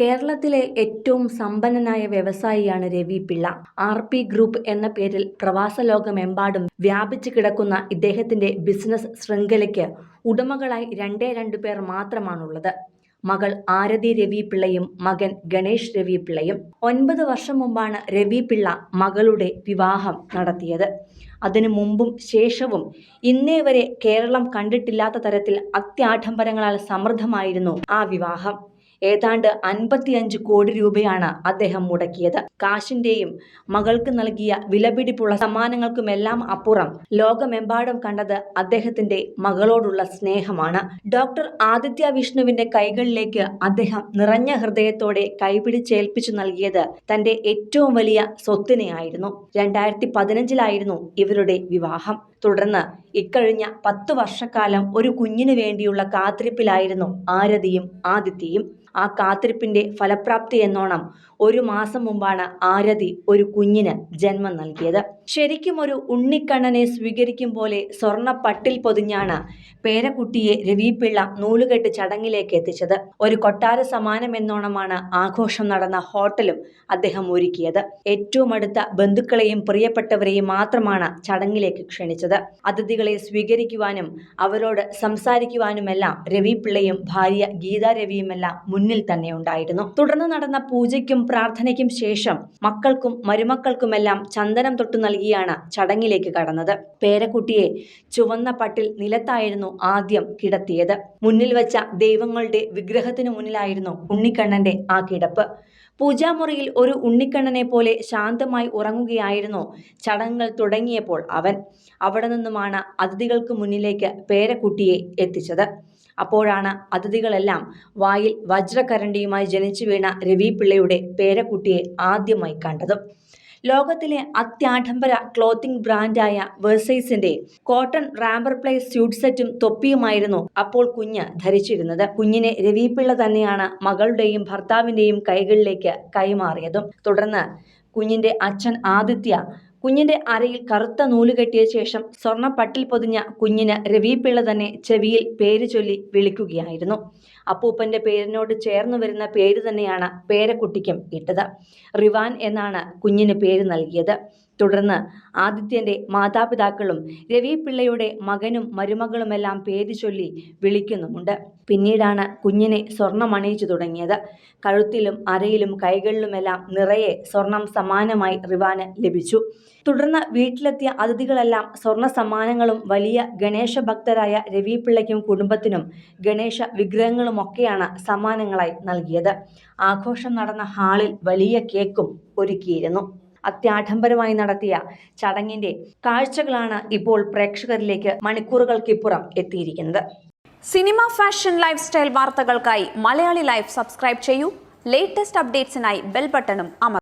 കേരളത്തിലെ ഏറ്റവും സമ്പന്നനായ വ്യവസായിയാണ് Ravi Pillai. R P group എന്ന പേരിൽ പ്രവാസ ലോകമെമ്പാടും വ്യാപിച്ചു കിടക്കുന്ന ഇദ്ദേഹത്തിന്റെ ബിസിനസ് ശൃംഖലയ്ക്ക് ഉടമകളായി രണ്ടേ രണ്ടു പേർ മാത്രമാണുള്ളത്. മകൾ ആരതി രവി പിള്ളയും മകൻ ഗണേഷ് രവി പിള്ളയും. ഒൻപത് വർഷം മുമ്പാണ് രവി പിള്ള മകളുടെ വിവാഹം നടത്തിയത്. അതിനു മുമ്പും ശേഷവും ഇന്നേ വരെ കേരളം കണ്ടിട്ടില്ലാത്ത തരത്തിൽ അത്യാഡംബരങ്ങളാൽ സമൃദ്ധമായിരുന്നു ആ വിവാഹം. ഏതാണ്ട് അൻപത്തിയഞ്ച് കോടി രൂപയാണ് അദ്ദേഹം മുടക്കിയത്. കാശിന്റെയും മകൾക്ക് നൽകിയ വിലപിടിപ്പുള്ള സമ്മാനങ്ങൾക്കുമെല്ലാം അപ്പുറം ലോകമെമ്പാടും കണ്ടത് അദ്ദേഹത്തിന്റെ മകളോടുള്ള സ്നേഹമാണ്. ഡോക്ടർ ആദിത്യ വിഷ്ണുവിന്റെ കൈകളിലേക്ക് അദ്ദേഹം നിറഞ്ഞ ഹൃദയത്തോടെ കൈപിടിച്ചേൽപ്പിച്ചു നൽകിയത് തന്റെ ഏറ്റവും വലിയ സ്വത്തിനെയായിരുന്നു. രണ്ടായിരത്തി പതിനഞ്ചിലായിരുന്നു ഇവരുടെ വിവാഹം. തുടർന്ന് ഇക്കഴിഞ്ഞ പത്ത് വർഷക്കാലം ഒരു കുഞ്ഞിനു വേണ്ടിയുള്ള കാത്തിരിപ്പിലായിരുന്നു ആരതിയും ആദിത്യയും. ആ കാത്തിരിപ്പിന്റെ ഫലപ്രാപ്തി എന്നോണം ഒരു മാസം മുമ്പാണ് ആരതി ഒരു കുഞ്ഞിന് ജന്മം നൽകിയത്. ശരിക്കും ഒരു ഉണ്ണിക്കണ്ണനെ സ്വീകരിക്കും പോലെ സ്വർണ പട്ടിൽ പൊതിഞ്ഞാണ് പേരക്കുട്ടിയെ രവിപിള്ള നൂലുകെട്ട് ചടങ്ങിലേക്ക് എത്തിച്ചത്. ഒരു കൊട്ടാര സമാനം എന്നോണമാണ് ആഘോഷം നടന്ന ഹോട്ടലും അദ്ദേഹം ഒരുക്കിയത്. ഏറ്റവും അടുത്ത ബന്ധുക്കളെയും പ്രിയപ്പെട്ടവരെയും മാത്രമാണ് ചടങ്ങിലേക്ക് ക്ഷണിച്ചത്. അതിഥികളെ സ്വീകരിക്കുവാനും അവരോട് സംസാരിക്കുവാനുമെല്ലാം രവി പിള്ളയും ഭാര്യ ഗീതാ രവിയുമെല്ലാം മുന്നിൽ തന്നെ ഉണ്ടായിരുന്നു. തുടർന്ന് നടന്ന പൂജയ്ക്കും പ്രാർത്ഥനയ്ക്കും ശേഷം മക്കൾക്കും മരുമക്കൾക്കുമെല്ലാം ചന്ദനം തൊട്ടു നൽകിയാണ് ചടങ്ങിലേക്ക് കടന്നത്. പേരക്കുട്ടിയെ ചുവന്ന പട്ടിൽ നിലത്തായിരുന്നു ആദ്യം കിടത്തിയത്. മുന്നിൽ വെച്ച ദൈവങ്ങളുടെ വിഗ്രഹത്തിനു മുന്നിലായിരുന്നു ഉണ്ണിക്കണ്ണന്റെ ആ കിടപ്പ്. പൂജാമുറിയിൽ ഒരു ഉണ്ണിക്കണ്ണനെ പോലെ ശാന്തമായി ഉറങ്ങുകയായിരുന്നു ചടങ്ങുകൾ തുടങ്ങിയപ്പോൾ അവൻ. അവിടെ നിന്നുമാണ് അതിഥികൾക്ക് മുന്നിലേക്ക് പേരക്കുട്ടിയെ എത്തിച്ചത്. അപ്പോഴാണ് അതിഥികളെല്ലാം വായിൽ വജ്രകരണ്ടിയുമായി ജനിച്ചു വീണ രവി പിള്ളയുടെ പേരക്കുട്ടിയെ ആദ്യമായി കണ്ടത്. ലോകത്തിലെ അത്യാഡംബര ക്ലോത്തിംഗ് ബ്രാൻഡായ വേഴ്സൈസിന്റെ കോട്ടൺ റാമ്പർ പ്ലേ സ്യൂട്ട് സെറ്റും തൊപ്പിയുമായിരുന്നു അപ്പോൾ കുഞ്ഞ് ധരിച്ചിരുന്നത്. കുഞ്ഞിനെ രവിപിള്ള തന്നെയാണ് മകളുടെയും ഭർത്താവിന്റെയും കൈകളിലേക്ക് കൈമാറിയതും. തുടർന്ന് കുഞ്ഞിന്റെ അച്ഛൻ ആദിത്യ കുഞ്ഞിന്റെ അരയിൽ കറുത്ത നൂൽ കെട്ടിയ ശേഷം സ്വർണപ്പട്ടിൽ പൊതിഞ്ഞ കുഞ്ഞിന് രവിപിള്ള തന്നെ ചെവിയിൽ പേര് ചൊല്ലി വിളിക്കുകയായിരുന്നു. അപ്പൂപ്പന്റെ പേരിനോട് ചേർന്ന് വരുന്ന പേര് തന്നെയാണ് പേരക്കുട്ടിക്കും ഇട്ടത്. റിവാൻ എന്നാണ് കുഞ്ഞിന് പേര് നൽകിയത്. തുടർന്ന് ആദിത്യന്റെ മാതാപിതാക്കളും രവി പിള്ളയുടെ മകനും മരുമകളുമെല്ലാം പേര് ചൊല്ലി വിളിക്കുന്നുമുണ്ട്. പിന്നീടാണ് കുഞ്ഞിനെ സ്വർണം അണിയിച്ചു തുടങ്ങിയത്. കഴുത്തിലും അരയിലും കൈകളിലുമെല്ലാം നിറയെ സ്വർണം സമാനമായി റിവാന് ലഭിച്ചു. തുടർന്ന് വീട്ടിലെത്തിയ അതിഥികളെല്ലാം സ്വർണ സമ്മാനങ്ങളും വലിയ ഗണേശ ഭക്തരായ രവി പിള്ളയ്ക്കും കുടുംബത്തിനും ഗണേശ വിഗ്രഹങ്ങളുമൊക്കെയാണ് സമ്മാനങ്ങളായി നൽകിയത്. ആഘോഷം നടന്ന ഹാളിൽ വലിയ കേക്കും ഒരുക്കിയിരുന്നു. അത്യാഡംബരമായി നടത്തിയ ചടങ്ങിന്റെ കാഴ്ചകളാണ് ഇപ്പോൾ പ്രേക്ഷകരിലേക്ക് മണിക്കൂറുകൾക്കിപ്പുറം എത്തിയിരിക്കുന്നത്. സിനിമ ഫാഷൻ ലൈഫ് സ്റ്റൈൽ വാർത്തകൾക്കായി മലയാളി ലൈഫ് സബ്സ്ക്രൈബ് ചെയ്യൂ. ലേറ്റസ്റ്റ് അപ്ഡേറ്റ്സിനായി ബെൽ ബട്ടണും അമർ